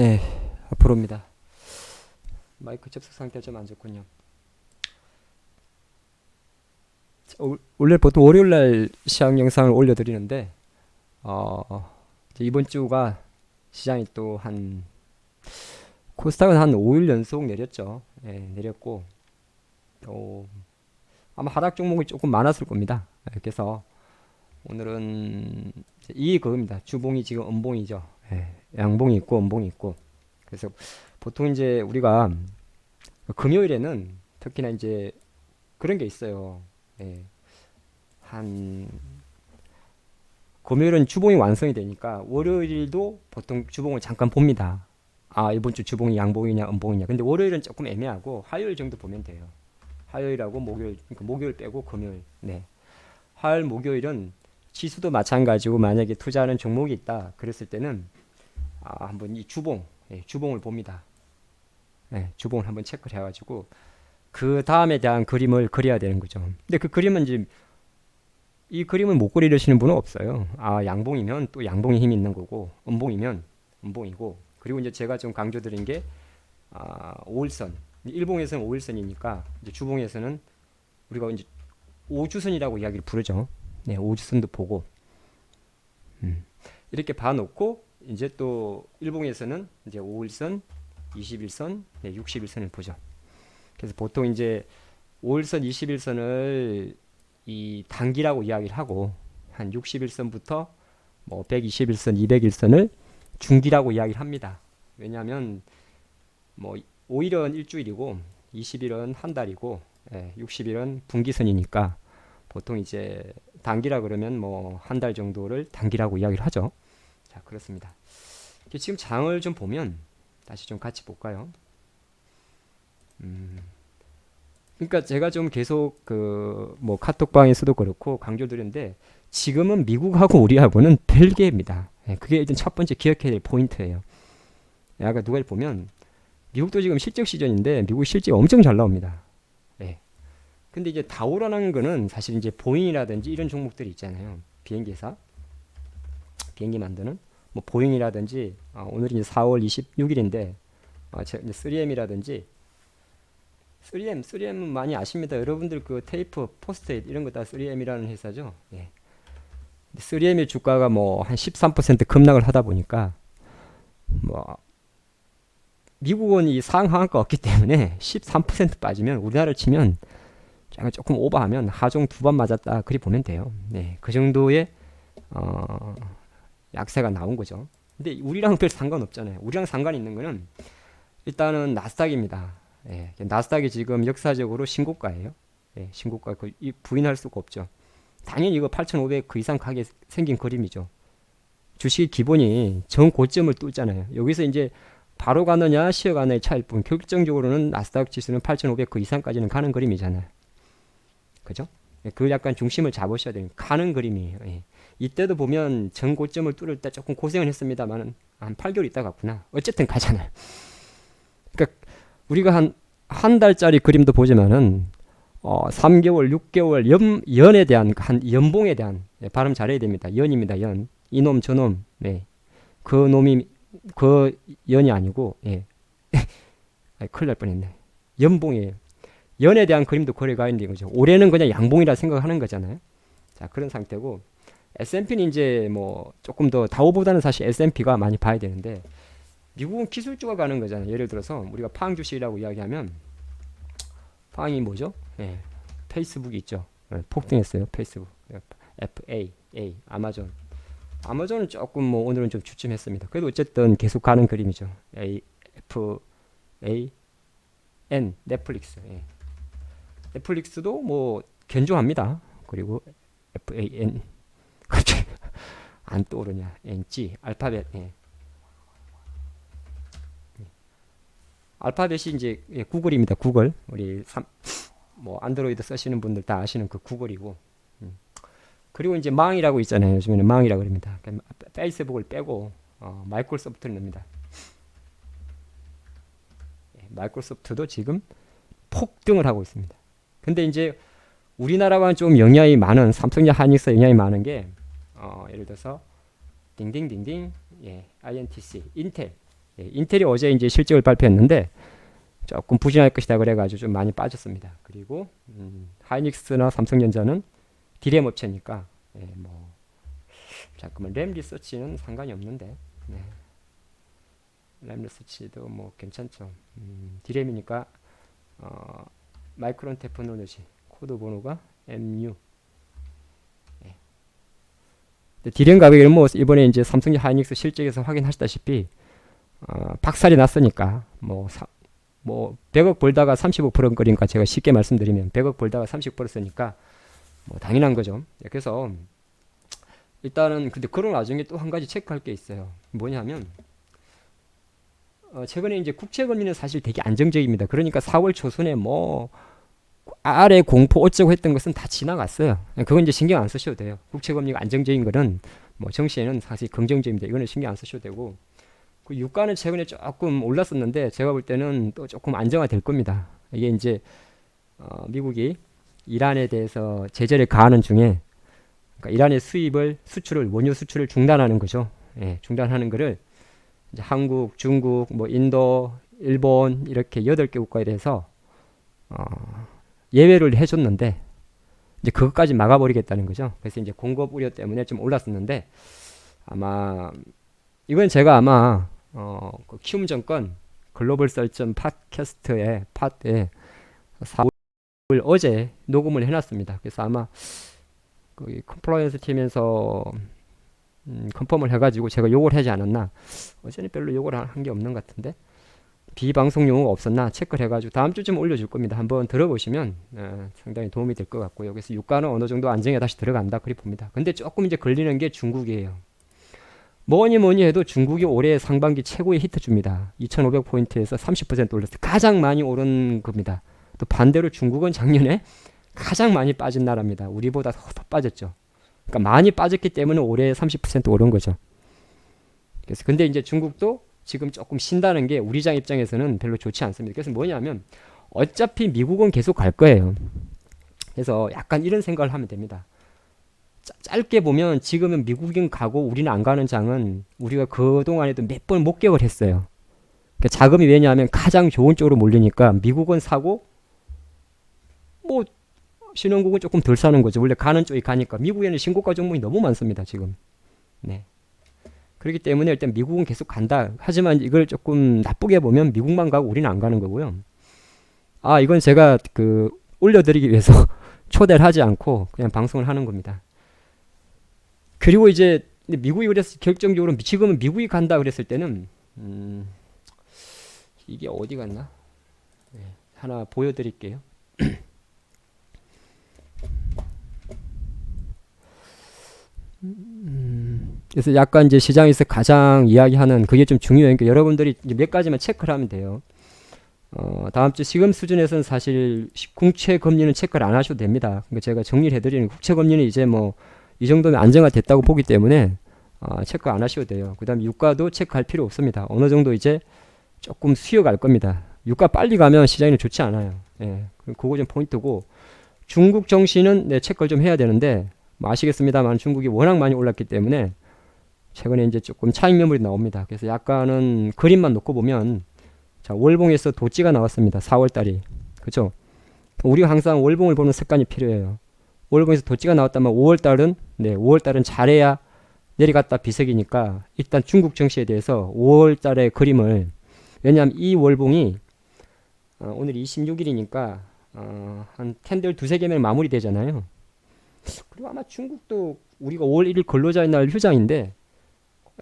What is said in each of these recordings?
네, 앞으로입니다. 마이크 접속 상태 좀안 좋군요. 자, 올- 원래 보통 월요일 날 시황 영상을 올려드리는데 어, 이제 이번 주가 시장이 또 한 코스닥은 한 5일 연속 내렸죠. 예, 내렸고 또 아마 하락 종목이 조금 많았을 겁니다. 예, 그래서 오늘은 이 그겁니다. 주봉이 지금 음봉이죠. 예, 양봉이 있고 음봉이 있고 그래서 보통 이제 우리가 금요일에는 특히나 이제 그런 게 있어요. 예, 한 금요일은 주봉이 완성이 되니까 월요일도 보통 주봉을 잠깐 봅니다. 아 이번 주 주봉이 양봉이냐 음봉이냐. 근데 월요일은 조금 애매하고 화요일 정도 보면 돼요. 화요일하고 목요일, 그러니까 목요일 빼고 금요일. 네. 화요일, 목요일은 지수도 마찬가지고 만약에 투자하는 종목이 있다. 그랬을 때는 아, 한번 이 주봉, 예, 주봉을 봅니다. 예, 주봉을 한번 체크를 해가지고 그 다음에 대한 그림을 그려야 되는 거죠. 근데 그 그림은 이제 이 그림을 못 그리시는 분은 없어요. 아 양봉이면 또 양봉에 힘이 있는 거고 음봉이면 음봉이고 그리고 이제 제가 좀 강조드린 게 아, 5일선 일봉에서는 5일선이니까 이제 주봉에서는 우리가 이제 5주선이라고 이야기를 부르죠. 네, 5주선도 보고 음, 이렇게 봐놓고 이제 또 일봉에서는 이제 5일선, 21선, 네, 61선을 보죠. 그래서 보통 이제 5일선, 21선을 이 단기라고 이야기를 하고 한 61선부터 뭐 121선, 201선을 중기라고 이야기를 합니다. 왜냐하면 뭐 5일은 일주일이고 20일은 한 달이고 예, 60일은 분기선이니까 보통 이제 단기라 그러면 뭐 한 달 정도를 단기라고 이야기를 하죠. 자 그렇습니다. 지금 장을 좀 보면 다시 좀 같이 볼까요? 음, 그러니까 제가 좀 계속 그 뭐 카톡방에서도 그렇고 강조드렸는데 지금은 미국하고 우리하고는 별개입니다. 예, 그게 일단 첫 번째 기억해야 될 포인트예요. 예, 아까 누가 보면 미국도 지금 실적 시즌인데 미국 실적 엄청 잘 나옵니다. 예. 근데 이제 다오라는 거는 사실 이제 보잉이라든지 이런 종목들이 있잖아요. 비행기사 비행기 만드는 뭐 보잉이라든지 어, 오늘이 이제 4월 26일인데 어, 제, 이제 3M이라든지 3M, 3M은 많이 아십니다. 여러분들 그 테이프, 포스트잇 이런 거 다 3M이라는 회사죠. 예. 3M의 주가가 뭐 한 13% 급락을 하다 보니까 뭐 미국은 이 상하한가 없기 때문에 13% 빠지면 우리나라를 치면 조금 오버하면 하종 두 번 맞았다 그리 보면 돼요. 네, 그 정도의 어, 약세가 나온 거죠. 근데 우리랑 별 상관없잖아요. 우리랑 상관 있는 거는 일단은 나스닥입니다. 예, 나스닥이 지금 역사적으로 신고가예요. 예, 신고가 그 이- 부인할 수가 없죠. 당연히 이거 8,500 그 이상 가게 생긴 그림이죠. 주식 기본이 전 고점을 뚫잖아요. 여기서 이제 바로 가느냐 쉬어가느냐의 차일 뿐 결정적으로는 나스닥 지수는 8,500 그 이상까지는 가는 그림이잖아요. 그죠? 예, 그 약간 중심을 잡으셔야 돼요. 가는 그림이에요. 예. 이때도 보면 전 고점을 뚫을 때 조금 고생을 했습니다만은 한 8개월 있다 갔구나. 어쨌든 가잖아요. 그러니까 우리가 한 한 달짜리 그림도 보지만은 어 3개월, 6개월 연 연에 대한 한 연봉에 대한 예, 발음 잘해야 됩니다. 연입니다. 연. 이놈 저놈. 네. 그 놈이 그 연이 아니고 예. 아, 큰일 날 뻔했네. 연봉이에요. 연에 대한 그림도 거래가 있는 거죠. 올해는 그냥 양봉이라 생각하는 거잖아요. 자 그런 상태고 S&P는 이제 뭐 조금 더 다우보다는 사실 S&P가 많이 봐야 되는데 미국은 기술주가 가는 거잖아요. 예를 들어서 우리가 팡 주식이라고 이야기하면 팡이 뭐죠? 예, 페이스북이 있죠. 예, 폭등했어요. 페이스북. FA, A, 아마존. 아마존은 조금 뭐 오늘은 좀 주춤했습니다. 그래도 어쨌든 계속 가는 그림이죠. A, F, A, N, 넷플릭스. 예. 넷플릭스도 뭐 견조합니다. 그리고 F, A, N 갑자기 안 떠오르냐? N, G, 알파벳. 예. 알파벳이 이제 예, 구글입니다. 구글. 우리 삼, 뭐 안드로이드 쓰시는 분들 다 아시는 그 구글이고. 음. 그리고 이제 망이라고 있잖아요. 요즘에는 망이라고 그럽니다. 그러니까 페이스북을 빼고 어, 마이크로소프트를 넣습니다. 예, 마이크로소프트도 지금 폭등을 하고 있습니다. 근데 이제 우리나라와는 좀 영향이 많은 삼성과 하이닉스 영향이 많은 게 어, 예를 들어서 딩딩딩딩 예, INTC, 인텔 예, 인텔이 어제 이제 실적을 발표했는데 조금 부진할 것이다 그래가지고 좀 많이 빠졌습니다. 그리고 음, 하이닉스나 삼성전자는 디램 업체니까 예, 뭐 잠깐만 램 리서치는 상관이 없는데 네. 램 리서치도 뭐 괜찮죠. 음, 디램이니까 어, 마이크론 테크놀로지 코드 번호가 MU 디램 가격은 뭐 이번에 이제 삼성 하이닉스 실적에서 확인하셨다시피 어, 박살이 났으니까 뭐, 사, 뭐 100억 벌다가 30억 벌은 거니까 제가 쉽게 말씀드리면 100억 벌다가 30억 벌었으니까 뭐 당연한 거죠. 예, 그래서 일단은 근데 그런 와중에 또 한 가지 체크할 게 있어요. 뭐냐면 어, 최근에 이제 국채 금리는 사실 되게 안정적입니다. 그러니까 4월 초순에 뭐 아래 공포 어쩌고 했던 것은 다 지나갔어요. 그건 이제 신경 안 쓰셔도 돼요. 국채 금리가 안정적인 거는 뭐 정시에는 사실 긍정적입니다. 이거는 신경 안 쓰셔도 되고 그 유가는 최근에 조금 올랐었는데 제가 볼 때는 또 조금 안정화될 겁니다. 이게 이제 어, 미국이 이란에 대해서 제재를 가하는 중에 그러니까 이란의 수입을 수출을 원유 수출을 중단하는 거죠. 예, 중단하는 거를 이제 한국, 중국, 뭐 인도, 일본 이렇게 여덟 개 국가에 대해서 어, 예외를 해줬는데 이제 그것까지 막아버리겠다는 거죠. 그래서 이제 공급 우려 때문에 좀 올랐었는데 아마 이건 제가 아마 어, 그 키움 정권 글로벌 설전 팟캐스트의 팟에 4월 어제 녹음을 해놨습니다. 그래서 아마 그 컴플라이언스 팀에서 음, 컨펌을 해가지고 제가 욕을 하지 않았나 어제는 별로 욕을 한 게 없는 것 같은데 비방송 용어가 없었나 체크를 해가지고 다음 주쯤 올려줄 겁니다. 한번 들어보시면 어, 상당히 도움이 될 것 같고요. 그래서 유가는 어느 정도 안정에 다시 들어간다 그리 봅니다. 근데 조금 이제 걸리는 게 중국이에요. 뭐니 뭐니 해도 중국이 올해 상반기 최고의 히트줍니다. 2,500포인트에서 30% 올랐어요. 가장 많이 오른 겁니다. 또 반대로 중국은 작년에 가장 많이 빠진 나라입니다. 우리보다 더, 더 빠졌죠. 그러니까 많이 빠졌기 때문에 올해 30% 오른 거죠. 그래서 근데 이제 중국도 지금 조금 신다는 게 우리 장 입장에서는 별로 좋지 않습니다. 그래서 뭐냐면 어차피 미국은 계속 갈 거예요. 그래서 약간 이런 생각을 하면 됩니다. 짜, 짧게 보면 지금은 미국인 가고 우리는 안 가는 장은 우리가 그동안에도 몇 번 목격을 했어요. 그러니까 자금이 왜냐하면 가장 좋은 쪽으로 몰리니까 미국은 사고 뭐 신흥국은 조금 덜 사는 거죠. 원래 가는 쪽이 가니까 미국에는 신고가 종목이 너무 많습니다. 지금. 네. 그렇기 때문에 일단 미국은 계속 간다. 하지만 이걸 조금 나쁘게 보면 미국만 가고 우리는 안 가는 거고요. 아 이건 제가 그 올려드리기 위해서 초대를 하지 않고 그냥 방송을 하는 겁니다. 그리고 이제 미국이 그래서 결정적으로 지금은 미국이 간다 그랬을 때는 음, 이게 어디 갔나? 네, 하나 보여드릴게요. 음, 그래서 약간 이제 시장에서 가장 이야기하는 그게 좀 중요해요. 그러니까 여러분들이 몇 가지만 체크를 하면 돼요. 어, 다음 주 시금 수준에서는 사실 국채 금리는 체크를 안 하셔도 됩니다. 그러니까 제가 정리를 해드리는 국채 금리는 이제 뭐 이 정도면 안정화됐다고 보기 때문에 어, 체크 안 하셔도 돼요. 그다음 유가도 체크할 필요 없습니다. 어느 정도 이제 조금 수요갈 겁니다. 유가 빨리 가면 시장이 좋지 않아요. 예, 그거 좀 포인트고 중국 정시는 네, 체크를 좀 해야 되는데 뭐 아시겠습니다만 중국이 워낙 많이 올랐기 때문에 최근에 이제 조금 차익 매물이 나옵니다. 그래서 약간은 그림만 놓고 보면 자 월봉에서 도찌가 나왔습니다. 4월 달이 그렇죠? 우리가 항상 월봉을 보는 습관이 필요해요. 월봉에서 도찌가 나왔다면 5월 달은 네 5월 달은 잘해야 내려갔다 비석이니까 일단 중국 정시에 대해서 5월 달의 그림을 왜냐하면 이 월봉이 어, 오늘 26일이니까 어, 한 캔들 두세 개면 마무리되잖아요. 그리고 아마 중국도 우리가 5월 1일 근로자의 날 휴장인데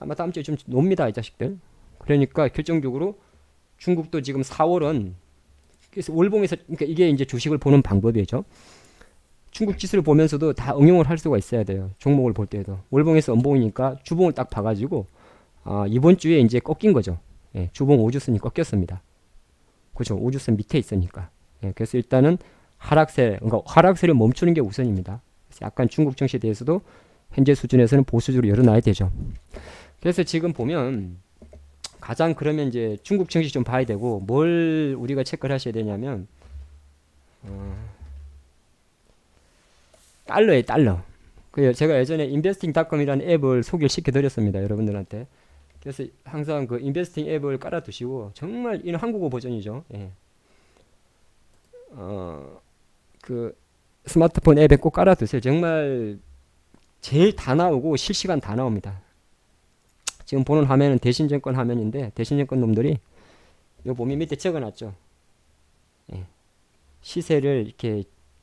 아마 다음 주에 좀 놉니다 이 자식들. 그러니까 결정적으로 중국도 지금 4월은 그래서 월봉에서 그러니까 이게 이제 주식을 보는 방법이죠. 중국 지수를 보면서도 다 응용을 할 수가 있어야 돼요. 종목을 볼 때도 월봉에서 음봉이니까 주봉을 딱 봐가지고 아, 이번 주에 이제 꺾인 거죠. 예, 주봉 5주선이 꺾였습니다. 그죠? 5주선 밑에 있으니까. 예, 그래서 일단은 하락세, 그러니까 하락세를 멈추는 게 우선입니다. 약간 중국 정시에 대해서도 현재 수준에서는 보수적으로 열어놔야 되죠. 그래서 지금 보면 가장 그러면 이제 중국 정시 좀 봐야 되고 뭘 우리가 체크를 하셔야 되냐면 어, 달러에 달러. 그 제가 예전에 인베스팅닷컴이라는 앱을 소개를 시켜드렸습니다 여러분들한테. 그래서 항상 그 인베스팅 앱을 깔아두시고 정말 이는 한국어 버전이죠. 예. 어, 그 스마트폰 앱에 꼭 깔아두세요. 정말 제일 다 나오고 실시간 다 나옵니다. 지금 보는 화면은 대신증권 화면인데 대신증권 놈들이 요 보면 밑에 적어놨죠. 예. 시세를 이렇게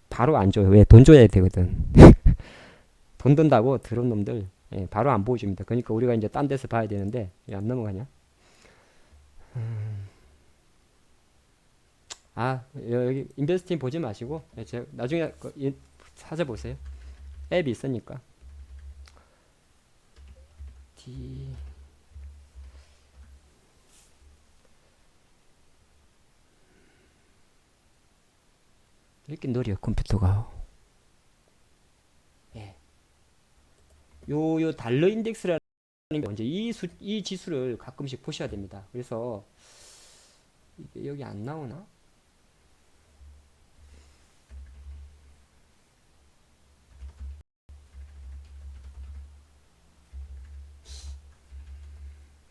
바로 안 줘요. 왜 돈 줘야 되거든. 돈 든다고 들은 놈들 예, 바로 안 보여줍니다. 그러니까 우리가 이제 딴 데서 봐야 되는데 왜안 넘어가냐? 음. 아 여기 인베스팅 보지 마시고 예, 나중에 그 이- 찾아보세요. 앱이 있으니까. D 이렇게 느려 컴퓨터가. 예. 요 요 달러 인덱스라는 게 먼저 이 수, 이 지수를 가끔씩 보셔야 됩니다. 그래서 여기 안 나오나?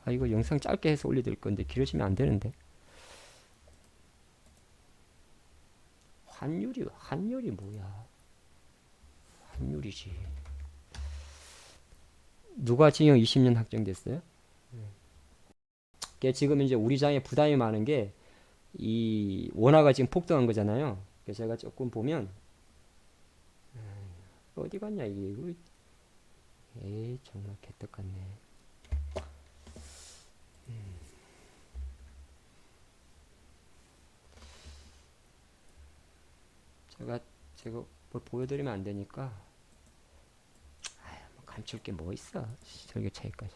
아 이거 영상 짧게 해서 올려드릴 건데 길어지면 안 되는데 환율이 환율이 뭐야 환율이지 누가 징역 20년 확정됐어요? 게 지금 이제 우리 장에 부담이 많은 게 이 원화가 지금 폭등한 거잖아요. 그래서 제가 조금 보면 에이, 어디 갔냐 이게 에이 정말 개떡 같네. 제가 제가 뭘 보여드리면 안 되니까. 아휴, 뭐 감출 게 뭐 있어? 설계 차이까지.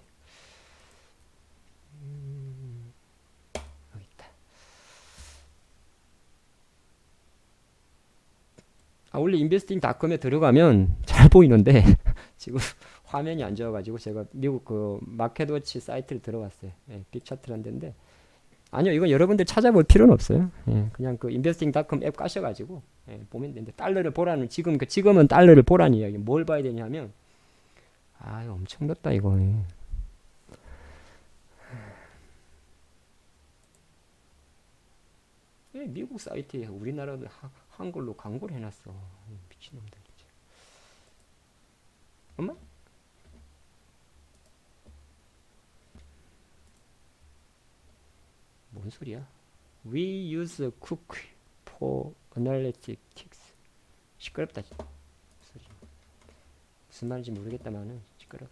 음, 여기 있다. 아 원래 인베스팅닷컴에 들어가면 잘 보이는데 지금 화면이 안 좋아가지고 제가 미국 그 마켓워치 사이트를 들어갔어요. 예, 빅차트라는 데인데 아니요 이건 여러분들 찾아볼 필요는 없어요. 예, 그냥 그 인베스팅닷컴 앱 까셔가지고 예, 보면 되는데 달러를 보라는 지금 그 지금은 달러를 보라는 이야기. 뭘 봐야 되냐면 아 엄청 높다 이거. 예, 미국 사이트에 우리나라도 하- 한글로 광고를 해놨어. 이 미친놈들 엄마 뭔 소리야? We use cook for analytics. 시끄럽다. 소리 무슨 말인지 모르겠다마는 시끄러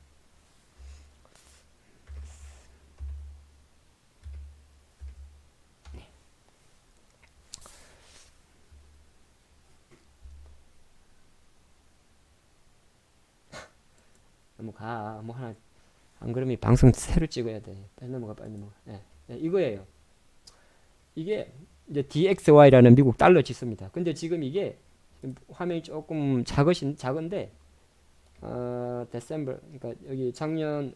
넘어가. 뭐 하나. 안 그러면 방송 새로 찍어야 돼. 빨리 넘어가 빨리 넘어가. 네, 네, 이거예요 이게 이제 DXY라는 미국 달러 지수입니다 근데 지금 이게 화면이 조금 작으신 작은데 어, December 그러니까 여기 작년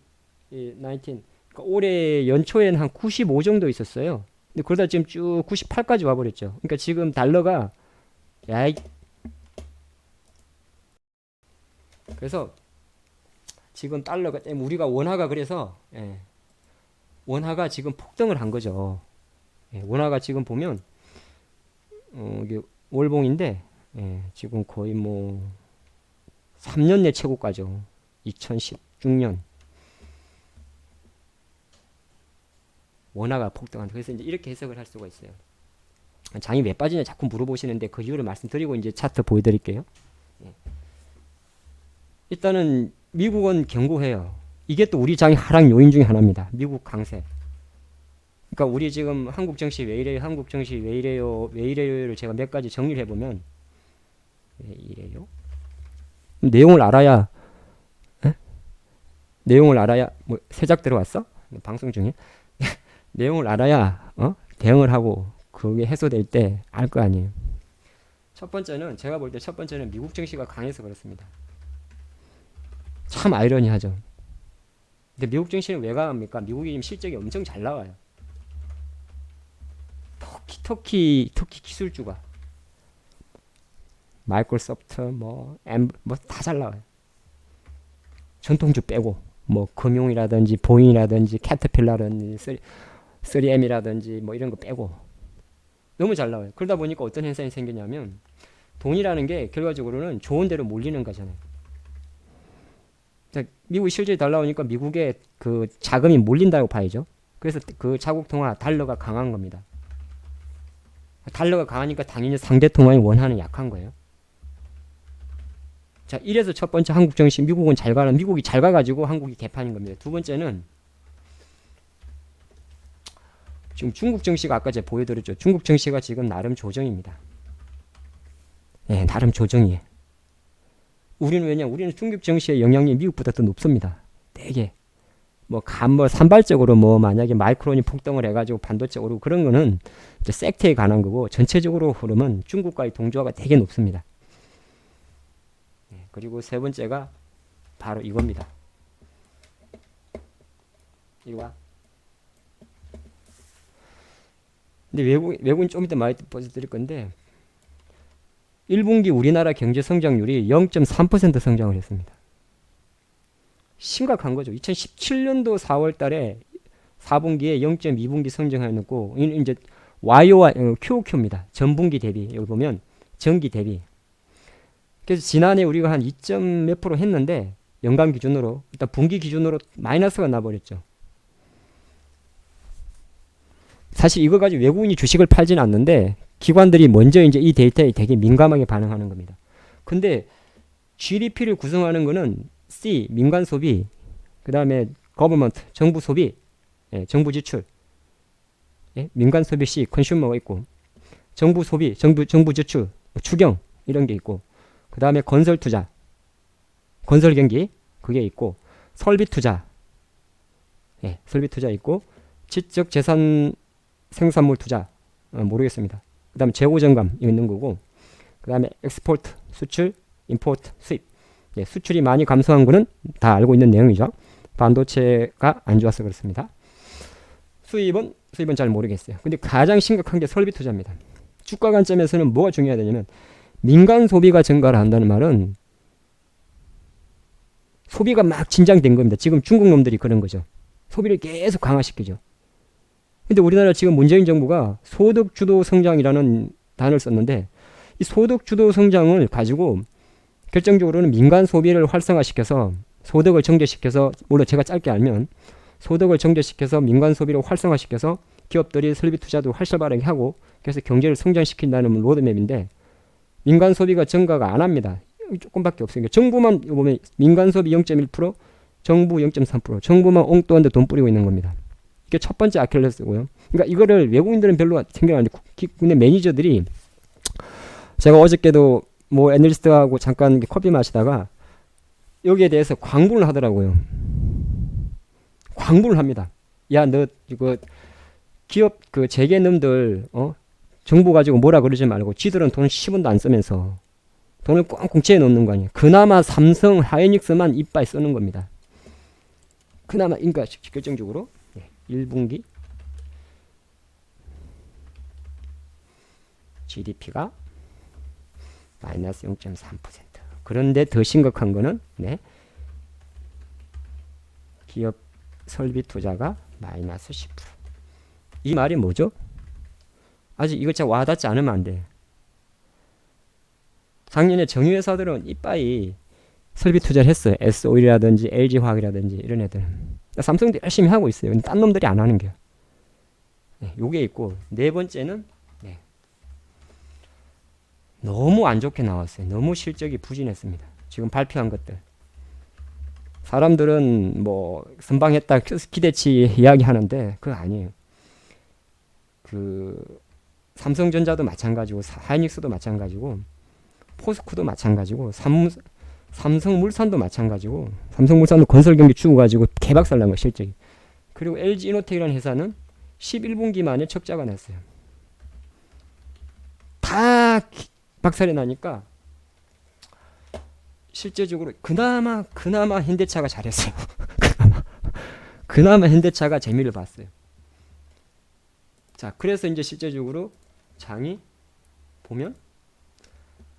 이 19, 그러니까 올해 연초에는 한 95 정도 있었어요. 근데 그러다 지금 쭉 98까지 와버렸죠. 그러니까 지금 달러가 야이 그래서 지금 달러가 우리가 원화가 그래서 예, 원화가 지금 폭등을 한 거죠. 예, 원화가 지금 보면 어, 이게 월봉인데 예, 지금 거의 뭐 3년 내 최고가죠. 2016년 원화가 폭등한다. 그래서 이제 이렇게 해석을 할 수가 있어요. 장이 왜 빠지냐 자꾸 물어보시는데 그 이유를 말씀드리고 이제 차트 보여드릴게요. 예. 일단은 미국은 경고해요. 이게 또 우리 장의 하락 요인 중에 하나입니다. 미국 강세. 그러니까 우리 지금 한국 정시 왜 이래요? 한국 정시 왜 이래요? 왜 이래요를 제가 몇 가지 정리를 해보면 왜 이래요? 내용을 알아야 에? 내용을 알아야 뭐 세작 들어왔어? 방송 중에 내용을 알아야 어? 대응을 하고 그게 해소될 때 알 거 아니에요. 첫 번째는 제가 볼 때 첫 번째는 미국 증시가 강해서 그렇습니다. 참 아이러니하죠. 근데 미국 증시는 왜 강합니까? 미국이 지금 실적이 엄청 잘 나와요. 특히 특히 특히 기술주가 마이크로소프트 뭐엠뭐다 잘 나와요. 전통주 빼고 뭐 금융이라든지 보잉이라든지 캐터필라라든지 3M이라든지 뭐 이런 거 빼고 너무 잘 나와요. 그러다 보니까 어떤 현상이 생기냐면 돈이라는 게 결과적으로는 좋은 데로 몰리는 거잖아요. 자, 미국이 실질이 잘 나오니까 미국의 그 자금이 몰린다고 봐야죠. 그래서 그 자국 통화 달러가 강한 겁니다. 달러가 강하니까 당연히 상대 통화의 원화는 약한 거예요. 자, 이래서 첫 번째 한국 정신 미국은 잘 가는 미국이 잘 가가지고 한국이 개판인 겁니다. 두 번째는 지금 중국 정시가 아까 제가 보여드렸죠. 중국 정시가 지금 나름 조정입니다. 예, 나름 조정이에요. 우리는 왜냐? 우리는 중국 정시의 영향이 미국보다 더 높습니다. 되게 뭐 간뭐 산발적으로 뭐 만약에 마이크론이 폭등을 해가지고 반도체 오르고 그런 거는 이제 섹터에 관한 거고 전체적으로 흐름은 중국과의 동조화가 되게 높습니다. 예, 그리고 세 번째가 바로 이겁니다. 이리 와. 근데 외국 외국인 좀 이따 많이 보여드릴 건데 1분기 우리나라 경제 성장률이 0.3% 성장을 했습니다. 심각한 거죠. 2017년도 4월 달에 4분기에 0.2분기 성장해놓고 이제 YO와 QOQ입니다. 전분기 대비 여기 보면 전기 대비. 그래서 지난해 우리가 한 2. 몇 프로 했는데 연간 기준으로 일단 분기 기준으로 마이너스가 나버렸죠. 사실 이거 가지고 외국인이 주식을 팔지는 않는데 기관들이 먼저 이제 이 데이터에 되게 민감하게 반응하는 겁니다. 근데 GDP를 구성하는 거는 C 민간 소비, 그 다음에 government 정부 소비, 예, 정부 지출, 예, 민간 소비 C 컨슈머가 있고 정부 소비, 정부 정부 지출, 추경 이런 게 있고 그 다음에 건설 투자, 건설 경기 그게 있고 설비 투자, 예, 설비 투자 있고 지적 재산 생산물 투자. 어, 모르겠습니다. 그 다음에 재고 정감 있는 거고 그 다음에 엑스포트 수출 임포트 수입 예, 수출이 많이 감소한 거는 다 알고 있는 내용이죠. 반도체가 안 좋아서 그렇습니다. 수입은 수입은 잘 모르겠어요. 근데 가장 심각한 게 설비 투자입니다. 주가 관점에서는 뭐가 중요하냐면 민간 소비가 증가를 한다는 말은 소비가 막 진장된 겁니다. 지금 중국 놈들이 그런 거죠. 소비를 계속 강화시키죠. 근데 우리나라 지금 문재인 정부가 소득 주도 성장이라는 단어를 썼는데 이 소득 주도 성장을 가지고 결정적으로는 민간 소비를 활성화시켜서 소득을 정제시켜서 물론 제가 짧게 알면 소득을 정제시켜서 민간 소비를 활성화시켜서 기업들이 설비 투자도 활발하게 하고 그래서 경제를 성장시킨다는 로드맵인데 민간 소비가 증가가 안 합니다. 조금밖에 없으니까 정부만 보면 민간 소비 0.1% 정부 0.3% 정부만 엉뚱한데 돈 뿌리고 있는 겁니다. 이게 첫 번째 아킬레스고요. 그러니까 이거를 외국인들은 별로 생각 안 해. 국내 매니저들이 제가 어저께도 뭐 애널리스트하고 잠깐 커피 마시다가 여기에 대해서 광분을 하더라고요. 광분을 합니다. 야, 너 이거 기업 그 재계놈들 어 정부 가지고 뭐라 그러지 말고 지들은 돈 10원도 안 쓰면서 돈을 꽁꽁 채 놓는 거 아니에요. 그나마 삼성, 하이닉스만 이빨 쓰는 겁니다. 그나마 그러니까 결정적으로 1분기 GDP가 마이너스 0.3%. 그런데 더 심각한 거는 네. 기업 설비 투자가 마이너스 10%. 이 말이 뭐죠? 아직 이거 진짜 와닿지 않으면 안 돼. 작년에 정유회사들은 이빠이 설비 투자를 했어요. S-오일이라든지 LG화학이라든지 이런 애들. 삼성도 열심히 하고 있어요. 근데 딴 놈들이 안 하는 게. 네, 요게 있고 네 번째는 네. 너무 안 좋게 나왔어요. 너무 실적이 부진했습니다. 지금 발표한 것들. 사람들은 뭐 선방했다 기대치 이야기하는데 그거 아니에요. 그 삼성전자도 마찬가지고 하이닉스도 마찬가지고 포스코도 마찬가지고 삼, 삼성물산도 마찬가지고 삼성물산도 건설 경기 추고 가지고 개박살 난거 실적이. 그리고 LG 이노텍이라는 회사는 11분기 만에 적자가 났어요. 다 박살이 나니까 실제적으로 그나마 그나마 현대차가 잘했어요. 그나마 그나마 현대차가 재미를 봤어요. 자, 그래서 이제 실제적으로 장이 보면